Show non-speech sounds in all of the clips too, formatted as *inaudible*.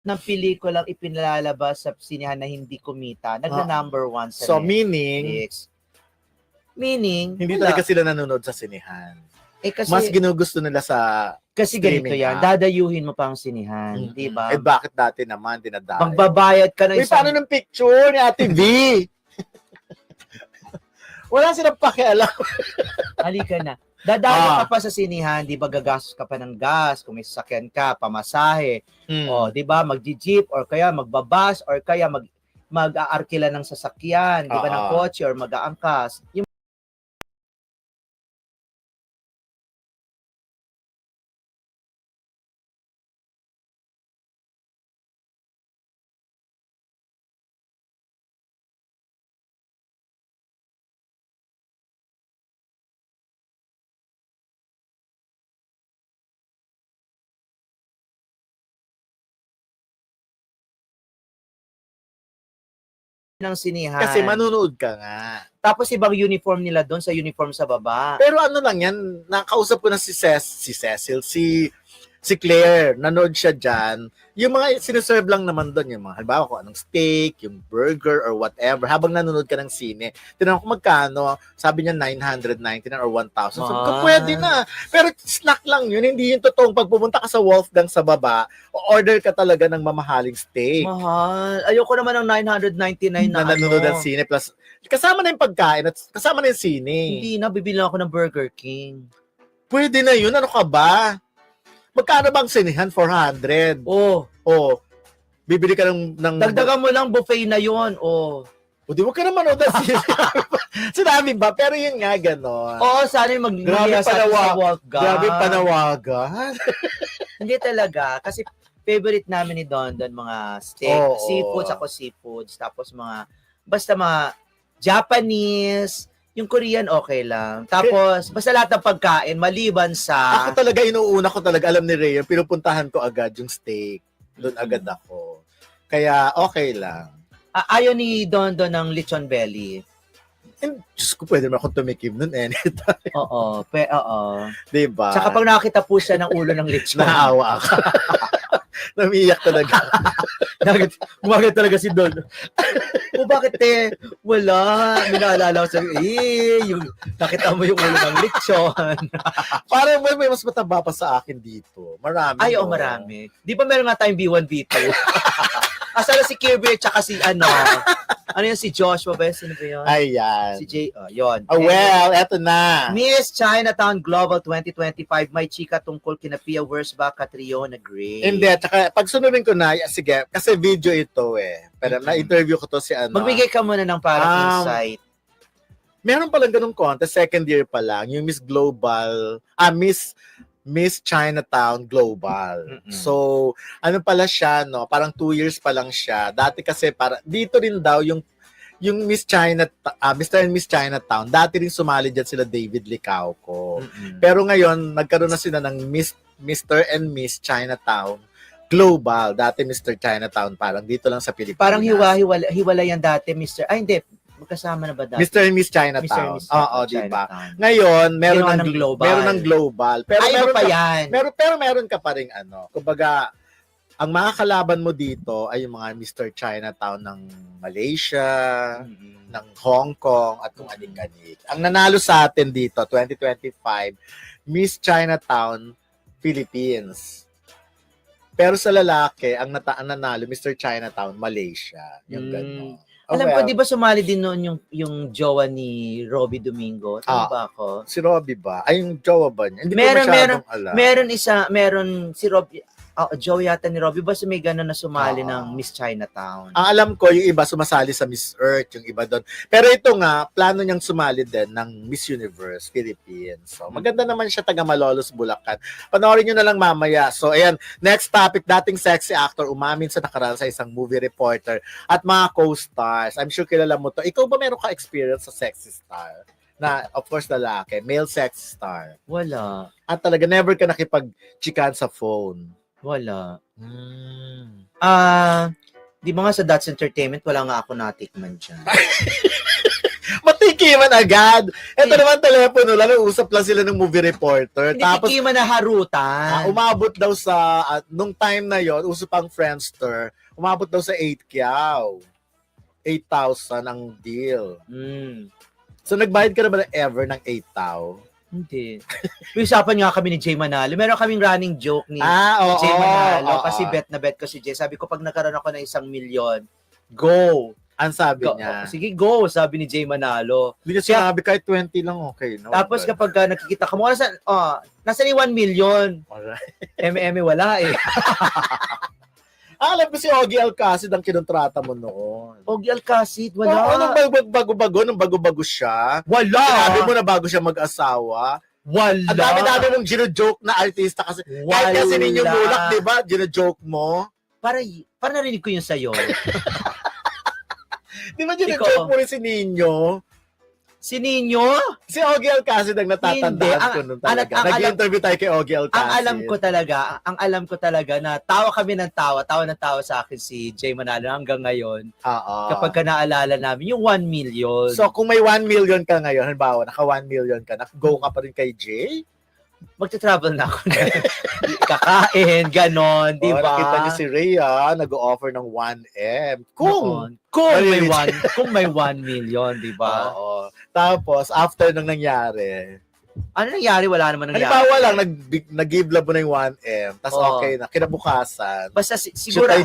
ng pelikulang ipinalalabas sa sinihan na hindi kumita, nagna-number one sa So, meaning, Netflix. Meaning, hindi wala. talaga sila nanonood sa sinihan. Eh, kasi, Mas ginugusto nila sa... kasi ganito streaming yan, app. dadayuhin mo pa ang sinihan, Mm, di ba? Eh, bakit dati naman dinadaya? Magbabayad ka ng Uy, paano ng picture ni Ate V? *laughs* Wala silang pakialam. Halika na. Dadayo Ah. ka pa sa sinihan, di ba gagastos ka pa ng gas, kung may sasakyan ka, pamasahe, Hmm. o di ba magji-jeep or kaya magbabas or kaya mag mag-aarkila ng sasakyan, di ba ng Oo. kotse or mag-aangkas. Yung ng sinihan. Kasi manunood ka nga. Tapos ibang uniform nila doon sa uniform sa baba. Pero ano lang yan, nakausap ko na si, Ces, si Cecil, si si Claire, nanood siya dyan. Yung mga siniserve lang naman doon, yung mga, halimbawa kung anong steak, yung burger, or whatever, habang nanonood ka ng sine. Tinanong ko magkano, sabi niya 999 or 1,000. Sabi ko, Ah. pwede na. Pero snack lang yun, hindi yung totoong pag pumunta ka sa Wolfgang sa baba, order ka talaga ng mamahaling steak. Mahal. Ayoko naman ng 999 na, na nanonood ano. ng sine plus kasama na yung pagkain at kasama na yung sine. Hindi na, bibili ako ng Burger King. Pwede na yun. Ano ka ba? Magkano bang sinihan? 400. Oh, O, bibili ka ng... ng dagdagan mo lang buffet na yon. Oh. O, di wag ka naman o. *laughs* Sinabi ba? Pero yun nga, gano'n. Oo, sana yung magliya sa, panawa- sa Wolfgang. Grabe panawagan. *laughs* Hindi talaga. Kasi favorite namin ni Don Don mga steak, Oo. seafoods, ako seafoods, tapos mga, basta mga Japanese, yung Korean okay lang. Tapos, basta lahat ng pagkain, maliban sa... Ako talaga, inuuna ko talaga, alam ni Ray, pinupuntahan ko agad yung steak. Doon agad ako. Kaya, okay lang. Ah, ayaw ni Don Don ng lechon belly. And, Diyos ko, pwede naman akong tumikim nun anytime. *laughs* Oo, pe, oo. Diba? Tsaka pag nakakita po siya ng ulo ng lechon. Naawa ako. *laughs* *laughs* Namiyak talaga. *laughs* Bakit talaga si Don? o bakit eh? Wala. May naalala ko sa eh, yung, nakita mo yung ulo ng lechon. *laughs* Parang may, may mas mataba pa sa akin dito. Marami. Ay, no? marami. Di ba meron nga tayong B1, B2? Asala si Kirby tsaka si ano, ano yun, si Joshua ba? Sino ba yun? Ayan. Si Jay, oh, yun. Oh, well, eto na. Miss Chinatown Global 2025, may chika tungkol kina Pia Wurzbach at Riona Gray. Hindi, tsaka pag sunurin ko na, sige, kasi video ito eh. Pero Mhm. na-interview ko to si ano. Magbigay ka muna ng parang Um, insight. Meron palang ganung contest, second year pa lang, yung Miss Global, ah, Miss Miss Chinatown Global. Mm-mm. So, ano pala siya, no? Parang two years pa lang siya. Dati kasi, para, dito rin daw yung yung Miss China, ah, Mr. and Miss Chinatown, dati rin sumali dyan sila David Licauco. Mm-mm. Pero ngayon, nagkaroon na sila ng Miss, Mr. and Miss Chinatown Global. Dati Mr. Chinatown, parang dito lang sa Pilipinas. Parang hiwa, hiwala, hiwala yan dati, Mr. Ay, hindi. Magkasama na ba dati? Mr. and Miss Mr. Chinatown. and Miss Oo, di ba? Chinatown. Ngayon, meron Ginawa ng, ng global. Meron ng global. Pero Ay, iba meron pa ka, yan. meron, pero meron ka pa rin ano. Kumbaga, ang mga kalaban mo dito ay yung mga Mr. Chinatown ng Malaysia, Mm-mm. ng Hong Kong, at kung aning-aning. Ang nanalo sa atin dito, 2025, Miss Chinatown, Philippines. Pero sa lalaki, ang, nata- ang nanalo, Mr. Chinatown, Malaysia. Yung Mm. gano'n. Oh, Alam ko, well, di ba sumali din noon yung, yung jowa ni Robbie Domingo? Tama Ah. ba ako? Si Robbie ba? Ay, yung jowa ba niya? Hindi Meron, ko masyadong alam. Meron isa, meron si Robbie, ah, Joe yata ni Robbie, basta may gano'n na sumali Ah. ng Miss Chinatown. Ang alam ko, yung iba sumasali sa Miss Earth, yung iba doon. Pero ito nga, plano niyang sumali din ng Miss Universe Philippines. So, maganda naman siya taga Malolos, Bulacan. Panoorin niyo na lang mamaya. So, ayan, next topic, dating sexy actor, umamin sa nakaraan sa isang movie reporter at mga co-stars. I'm sure kilala mo to. Ikaw ba meron ka experience sa sexy star? Na, of course, lalaki. Male sexy star. Wala. At talaga, never ka nakipag-chikan sa phone. Wala. Hmm. Ah, di ba nga sa Dots Entertainment, wala nga ako natikman dyan. *laughs* Matik Titikiman agad. Ito naman telepono, lalo usap lang sila ng movie reporter. Hindi Tapos, tikiman na harutan. ah, umabot daw sa, at nung time na yon uso pang Friendster, umabot daw sa 8 kyaw. 8,000 ang deal. Mm. So, nagbayad ka na ba na ever ng 8 tao? Hindi. Usapan nga kami ni Jay Manalo. Meron kaming running joke ni Ah, oo. Jay Manalo. oo, kasi oo. bet na bet ko si Jay. Sabi ko, pag nagkaroon ako ng isang milyon, go. Ang sabi go. niya. Sige, go, sabi ni Jay Manalo. Hindi niya sinabi kahit 20 lang okay. No? Tapos kapag ka nakikita ka mo, nasa, oh, nasa ni 1 million. Alright. MM wala eh. *laughs* Ah, alam ko si Ogie Alcacid ang kinontrata mo noon. Ogie Alcacid, Oo, wala. nung bago- bago-bago, nung bago-bago siya. Wala. Sinabi mo na bago siya mag-asawa. Wala. Ang dami-dami mong gino-joke na artista kasi. Kahit Wala. kasi ninyo bulak, di ba? Gino-joke mo. Para, para narinig ko yun sa'yo. *laughs* Di ba gino-joke mo rin si Ninyo? Si Nino, Si Ogie Alcacid ang natatandaan Hindi. Ang- ko nun ang- talaga. ang alam- Nag-interview tayo kay Ogie Alcacid. ang alam ko talaga, ang alam ko talaga na tawa kami ng tawa, tawa ng tawa sa akin si Jay Manalo hanggang ngayon. Oo. Kapag ka naalala namin, yung 1 million. So, kung may 1 million ka ngayon, halimbawa, naka 1 million ka, naka-go ka pa rin kay Jay? Magta-travel na ako. *laughs* Kakain, ganon, di Oh, ba? nakita niyo si Rhea, nag-offer ng 1M. Kung! Noon. Kung may Malinis. one, kung may 1 million, di ba? Oo. Tapos, after nung nangyari, Ano nangyari? Wala naman nangyari. halimbawa lang, nag, nag-give love mo na yung 1M, tapos Oo. okay na, kinabukasan, Basta si-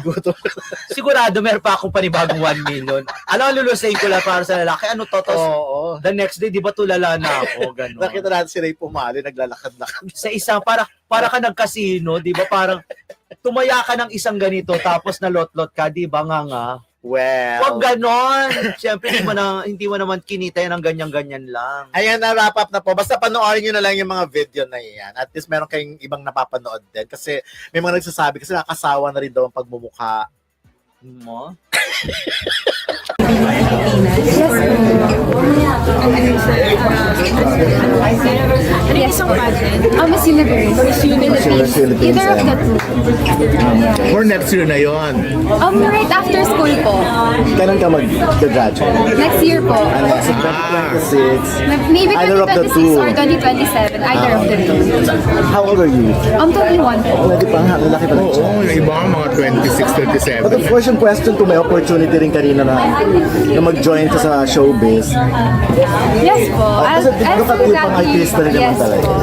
gutom. *laughs* sigurado meron pa akong panibagong 1 million. Alam, lulusayin ko lang para sa lalaki. Ano to? Tapos, Oo. The next day, di ba tulala na ako? *laughs* Ganon. Nakita natin si Ray pumali, naglalakad-lakad. sa isang para para ka nagkasino, 'di ba? Parang tumaya ka ng isang ganito tapos nalot-lot ka, 'di ba nga nga? Well, Wag ganon. Siyempre hindi mo na hindi mo naman kinita yan ng ganyan-ganyan lang. Ayan na, wrap up na po. Basta panoorin nyo na lang yung mga video na yan. At least meron kayong ibang napapanood din. Kasi may mga nagsasabi, kasi nakasawa na rin daw ang pagmumukha. Mo? Yes, uh, Miss Universe. Miss Universe. Philippines, Either of the two. For next year na yon. Um, right after school po. Kailan ka mag-graduate? Next year po. Ano, sa 2026? Maybe Either of the 2026 two. or 2027. Either of the two. How old are you? Um, 21 po. Pwede pa nga, lalaki pa lang Oo, siya. yung iba nga mga 26, But of 27. course, yung question kung may opportunity rin kanina na, na mag-join ka sa showbiz. Yes po. Oh, I'll, kasi I'll look at so you pang artista rin naman Yes talaga. po.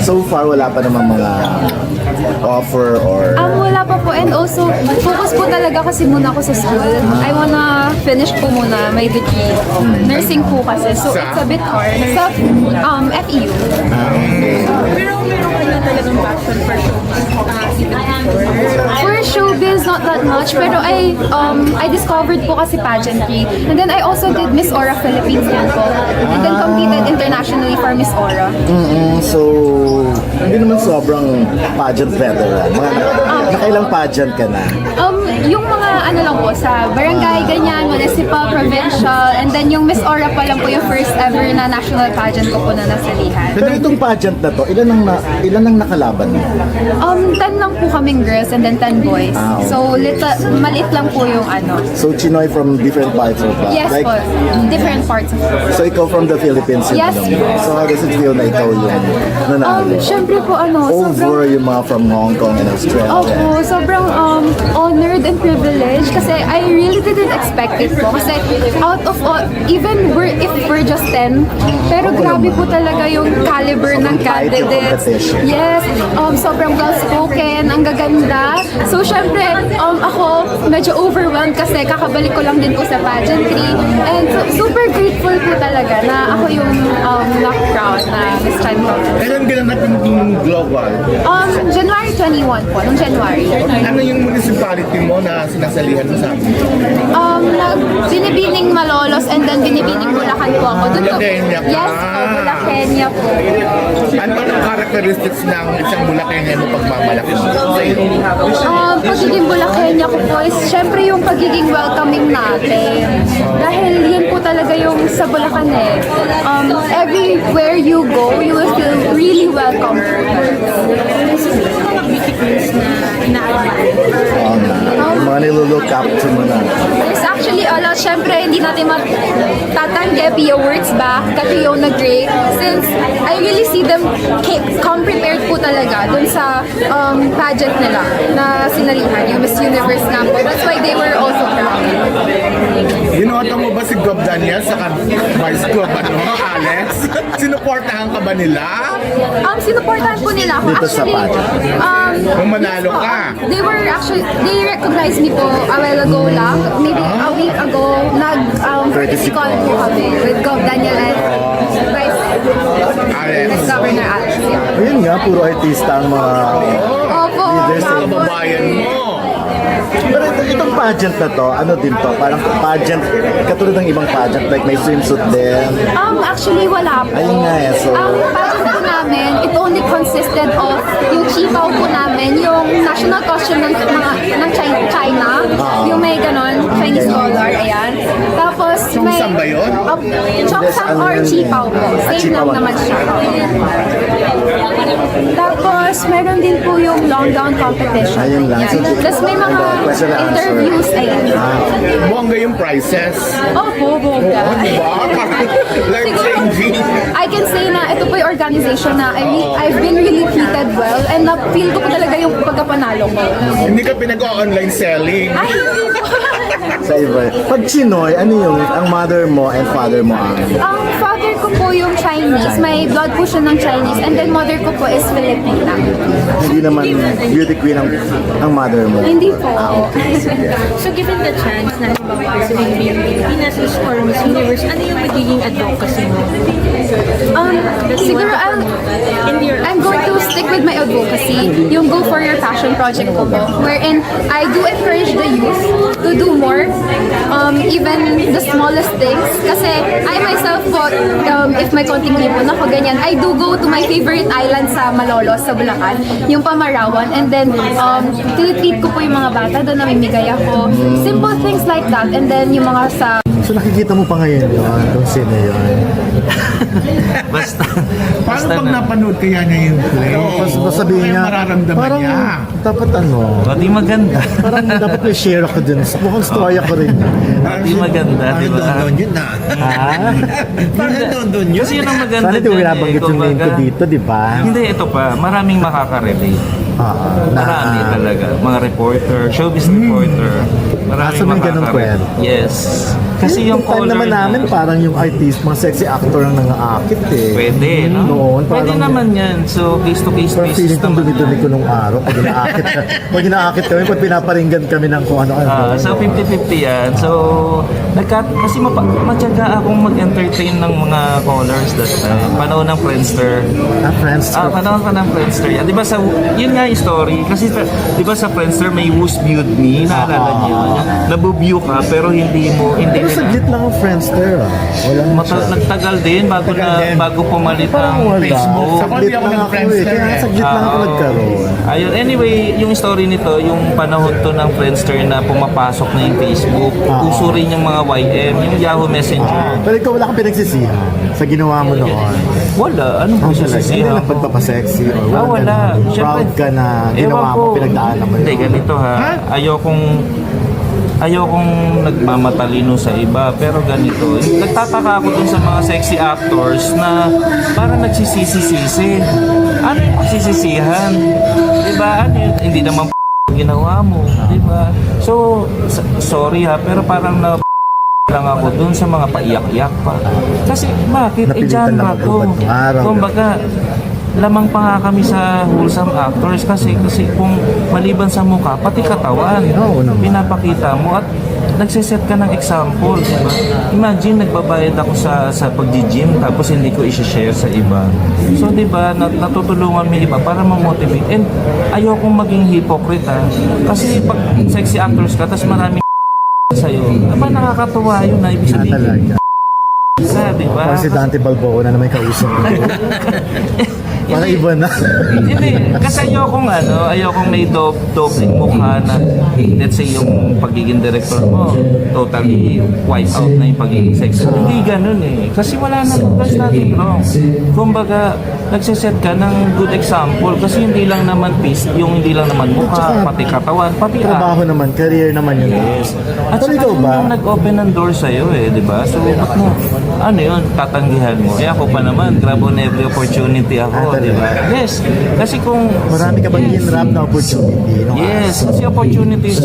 So far, wala pa namang mga offer or... Um, wala pa po. And also, focus po talaga kasi muna ako sa school. I wanna finish po muna my degree. Nursing po kasi. So, it's a bit hard. Sa um, FEU. Pero meron ka na talagang passion for showbiz uh. For showbiz, not that much. Pero I um I discovered po kasi pageantry. And then I also did Miss Aura Philippines din po. And then competed internationally for Miss Aura. Mm-mm, so, hindi naman sobrang pageant veteran. Mga nakailang pageant ka na. Um, yung mga ano lang po, sa barangay, ganyan, municipal, provincial, and then yung Miss Aura pa lang po yung first ever na national pageant ko po na nasalihan. Pero itong pageant na to, ilan ang, na, ilan ang nakalaban mo? Um, 10 lang po kaming girls and then 10 boys. Ah, okay. So, little, maliit lang po yung ano. So, Chinoy from different parts of the... Yes po, different parts of So, ikaw from the Philippines. yun Yes. naman. So, how does it feel na ikaw yung Um, nanalo? syempre po ano, sobrang Over yung mga from Hong Kong and Australia. Opo, sobrang um, honored and privileged kasi I really didn't expect it po. Kasi out of all, even we're, if we're just 10, pero grabe po talaga yung caliber ng candidates. Yes, um, sobrang well-spoken, ang gaganda. So, syempre, um, ako medyo overwhelmed kasi kakabalik ko lang din po sa pageantry. And so, super grateful po talaga na ako yung um, na-crown na Miss Chan. Kailan ginanap yung global? Um, January 21 po, nung January. Ano yung municipality mo na sinasalihan mo sa amin? Um, nag, binibining Malolos and then binibining Bulacan po ako. Doon po- Bulacania ka. Yes po, Bulacania po. Ano ang characteristics ng isang Bulakenyan mo pagmamalaki? Um, pagiging Bulacania ko po is syempre yung pagiging welcoming natin. Dahil yun po talaga yung sa Bulacan eh. Um, everywhere you go, you will feel really welcome. Beauty queens na ina-admire. Um, yung mga nilulook up to mo na. There's Actually, ala, syempre, hindi natin matatanggi Pia Words ba, Catriona Gray, since I really see them come prepared po talaga dun sa um, pageant nila na sinalihan, yung Miss Universe nga po. That's why they were also proud. Ginota mo ba si Gob Daniel sa kan- Vice Gob, ano, Alex? Sinuportahan ka ba nila? Um, sinuportahan po nila ako. Dito sa actually, pageant. Um, Kung manalo yes po, ka. They were actually, they recognized me po a while ago lang. Maybe a week ago, nag, um, Courtesy call po kami with Gov Daniel and Vice Alex. Governor Alex. Yeah. Ayun nga, puro artista ang mga... Opo. Leaders opo. Kababayan mo. Pero ito, itong pageant na to, ano din to? Parang pageant, katulad ng ibang pageant, like may swimsuit din. Um, actually, wala po. Ayun nga eh, so- Ang pageant po namin, it only consisted of chipaw po namin, yung national costume ng mga ng China, China yung may ganon, Chinese color, ayan. Tapos. Chongsam ba yun? Um, Chongsam or chipaw po. Ah, Same lang naman siya. Tapos, meron din po yung long gown competition. Ayun lang. Tapos may mga interviews, ayan. Bongga yung prices. Opo, bongga. Diba? *laughs* Life changing. I can say na ito po yung organization na I re- I've been really treated well and na-feel ko po talaga yung pagkapanalo ko. Hindi ka pinag-online selling. Ay, hindi po. Sa iba. Pag Chinoy, ano yung, ang mother mo and father mo ang... Father ko po yung Chinese, may blood po siya ng Chinese, and then mother ko po is Filipina. Hindi naman beauty queen ang, ang mother mo. Hindi po. So given the chance na halimbawa sa Pilipinas is for Miss Universe, ano yung magiging advocacy mo? Um, siguro I'll, I'm going to stick with my advocacy, yung Go For Your Passion project ko po, wherein I do encourage the youth to do more, um, even the smallest things. Kasi I myself po, um, if may konting lipon ako, ganyan, I do go to my favorite island sa Malolos, sa Bulacan, yung Pamarawan, and then um, tinitreat ko po yung mga bata, doon namimigay ako. Simple things like that, and then yung mga sa So nakikita mo pa ngayon yun, kung sino yun. *laughs* Basta, Paano basta pag na. napanood kaya niya yung play? Tapos sabihin Ano niya, yung mararamdaman parang niya? dapat ano, O, di maganda. parang dapat may share ako dun. Mukhang story ako rin. *laughs* Di maganda, di ba? Parang yun na. ha? *laughs* Parang doon doon yun. Kasi yun ang maganda Sana ito dyan binabanggit yung name ko dito, di ba? Hindi, ito pa. Maraming makaka-relate. Ah, na, Marami talaga. Mga reporter, showbiz reporter. Maraming Ah, so may ganun makaka-relate. kwento? Yes. Kasi yung time color naman niya, namin, parang yung artist, mga sexy actor ang nangaakit eh. Pwede, no? Noon, Pwede parang- naman yan. So, case-to-case Parang basis feeling kong naman. dumi-dumi ko nung araw pag inaakit, *laughs* pag inaakit kami, pag pinaparinggan kami ng kung ano-ano. Ah, so 50-50 yan. So, nagka, kasi mapa, matyaga akong mag-entertain ng mga callers that time. Panahon ng Friendster. Ah, friends. Ah, panahon ka ng Friendster. yan. Di ba sa, yun nga yung story. Kasi sa- di ba sa Friendster may who's viewed me, naalala niyo? Nabuview ka, pero hindi mo, hindi Pero nila. saglit lang ang Friendster. ah. Wala na Mata, nagtagal din bago na din. bago pumalit Parang ang wala. Facebook. Ako, Saglit hindi ako lang ako eh. nag-Friendster Kaya eh. saglit lang ako Ah, nagkaroon. Ayun, anyway, yung story nito, yung panahon to ng Friendster na pumapasok na yung Facebook. Ah. Uso rin yung mga YM, yung Yahoo Messenger. Pero ikaw wala kang pinagsisihan sa ginawa mo noon. Wala, ano po Ang talaga, hindi na pagpapasexy or Ah, wala. ganun. Siyempre, Proud ka na ewan ginawa mo, pinagdaanan mo Hindi, yun. ganito ha. Ayokong ayokong nagmamatalino sa iba pero ganito nagtataka ako dun sa mga sexy actors na parang nagsisisi-sisi ano yung pagsisisihan? Di ba ano yun? hindi naman *laughs* ginawa mo di ba so sorry ha pero parang na *laughs* lang ako dun sa mga paiyak-iyak pa. Kasi bakit? Eh Napilitan genre to kumbaga lamang pa nga kami sa wholesome actors kasi kasi kung maliban sa mukha pati katawan Oo naman. pinapakita mo at nagsiset ka ng example di ba? imagine nagbabayad ako sa sa pagji-gym tapos hindi ko i-share sa iba so di ba nat- natutulungan mo yung iba para ma-motivate and ayokong maging hypocrite ha kasi pag sexy actors ka tapos marami sa'yo aba nakakatuwa yun na ibig Ah, sabihin talaga. di ba Parang si Dante Balboa na naman kausap ko. *laughs* Parang iba na. Hindi, kasi ayokong ano, ayokong may do dobling mukha na let's say yung pagiging director mo totally wipe out na yung pagiging sexy. Hindi ganun eh. Kasi wala na, there's nothing wrong. Kumbaga, nagsiset ka ng good example kasi hindi lang naman piece, yung hindi lang naman mukha, pati katawan, pati Trabaho naman, career naman yun. Yes. At Pero saka ikaw yun ba? yung nag-open ng door sa'yo eh, di ba? So, ba't mo, ano yun, tatanggihan mo? Eh ako pa naman, grab on every opportunity ako, Ah, di ba? Yes. Kasi kung... Marami ka bang in-rap na opportunity? nung Yes, kasi opportunities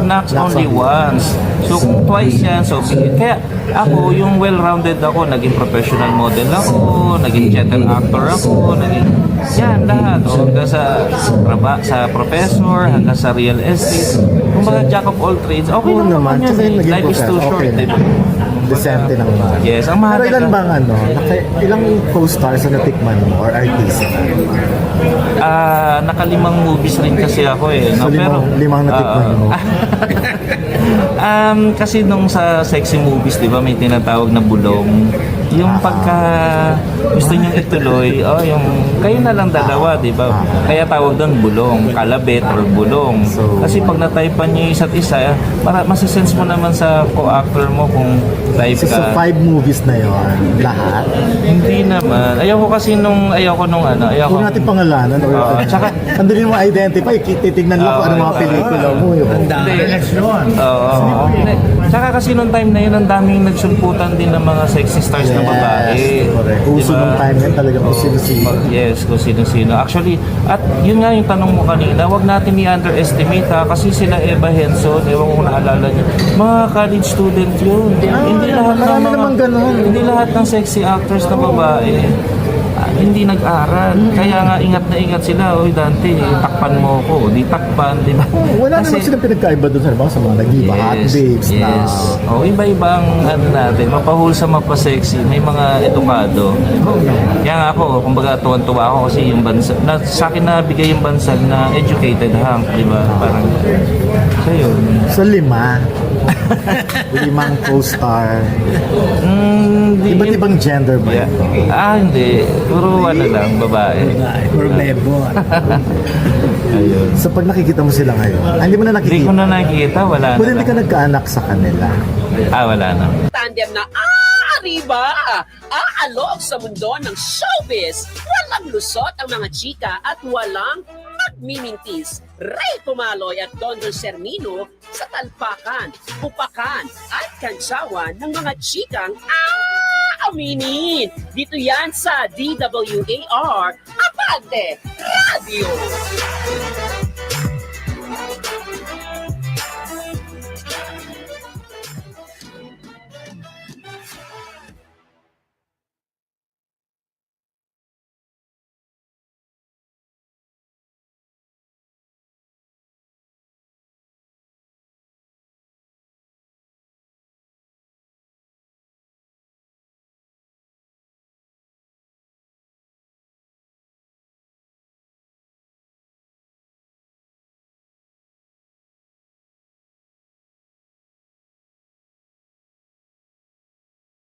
Knocks only on- once. So kung twice yan, so. Kaya ako, yung well-rounded ako, naging professional model ako, naging theater actor ako, naging yan lahat. O, hanggang sa, traba, sa professor, hanggang sa real estate. Kumbaga, jack of all trades. Okay lang naman. yung eh. Life is too short. okay ba? Decente ng mga. Yes, ang Pero mahalaga. ilan bang ano, naka, ilang co-stars na natikman mo or artist? Ah, nakalimang movies rin kasi ako eh. No? So, limang- limang natikman Ah, mo. *laughs* um, kasi nung sa sexy movies, di ba, may tinatawag na bulong. Yung pagka gusto nyo ituloy, oh, yung kayo na lang dalawa, di ba? Kaya tawag doon bulong, kalabit or bulong. So- kasi pag nataypan yung isa't isa, para masisense mo naman sa co-actor mo kung type So, ka. sa five movies na yon lahat. Hindi naman. Ayoko kasi nung, ayoko nung ano, ayoko. Huwag natin pangalanan. Or, Oo, tsaka- Andali mo identify, titignan lang kung ano mga pelikula mo. Yun. Hindi. Oo. Hindi. Tsaka kasi nung time na yun, ang daming nagsulputan din ng mga sexy stars na babae. correct. Uso Diba? nung time yan talaga kung sino-sino. Yes, kung sino-sino. Actually, at yun nga yung tanong mo kanina, wag natin i-underestimate ha, kasi sila Eva Henson, ewan ko kung naalala niyo, mga college student yun. hindi lahat ng Ah, mga, ganun. Hindi lahat ng sexy actors na babae, hindi nag-aral. Kaya nga ingat na ingat sila, oy Dante, takpan mo ko, di takpan, di ba? Wala naman Kasi- silang pinagkaiba doon sa, sa mga nag-iba, hot babes na. yes. O, iba-ibang ano natin, mapahulsa, mapasexy, may mga edukado. Kaya nga ako, kumbaga tuwan-tuwa ako kasi yung bansa, na, sa akin na bigay yung bansag na educated hang, di ba? Parang, so yun. So lima. Limang co-star. Mm, di, Iba't ibang gender ba Yeah. ito? Ah, hindi. Puro ano lang, babae. *laughs* Ayun. So pag nakikita mo sila ngayon, ah, hindi mo na Hindi ko nakikita. na nakikita, wala na. Kung hindi ka lang. nagkaanak sa kanila. Ah, wala na. tandem na arriba! Aalok sa mundo ng showbiz! Walang lusot ang mga chika at walang magmimintis. Ray Pumaloy at Don Sermino sa talpakan, upakan at kantsawan ng mga chikang aaminin. Dito yan sa DWAR Abante Radio.